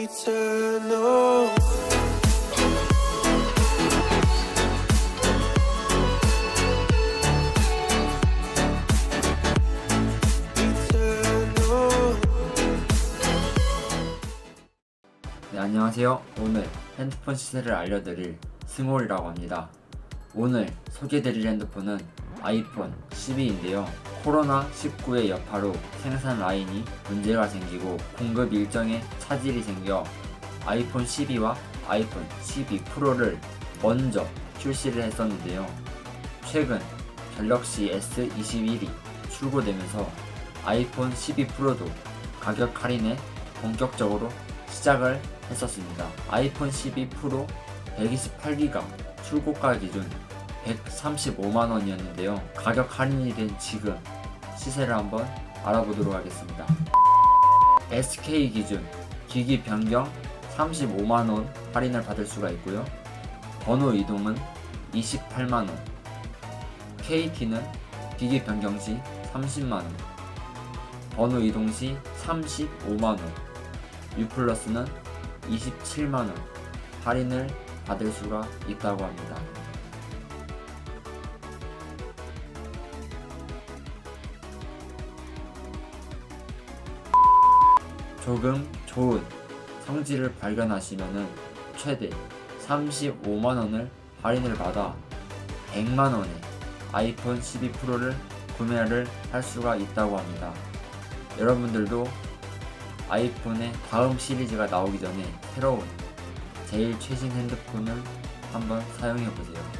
eternal. 네, 안녕하세요. 오늘 핸드폰 시세를 알려드릴 승홀이라고 합니다. 오늘 소개드릴 핸드폰은 아이폰 12인데요. 코로나19의 여파로 생산 라인이 문제가 생기고 공급 일정에 차질이 생겨 아이폰 12와 아이폰 12 프로를 먼저 출시를 했었는데요. 최근 갤럭시 S21이 출고되면서 아이폰 12 프로도 가격 할인에 본격적으로 시작을 했었습니다. 아이폰 12 프로 128기가 출고가 기준 135만원이었는데요. 가격 할인이 된 지금 시세를 한번 알아보도록 하겠습니다. SK 기준 기기 변경 35만원 할인을 받을 수가 있고요. 번호 이동은 28만원. KT는 기기 변경 시 30만원. 번호 이동 시 35만원. 유플러스는 27만원 할인을 받을 수가 있다고 합니다. 조금 좋은 성질을 발견하시면은 최대 35만원을 할인을 받아 100만원에 아이폰 12 프로를 구매를 할 수가 있다고 합니다. 여러분들도 아이폰의 다음 시리즈가 나오기 전에 새로운 제일 최신 핸드폰을 한번 사용해 보세요.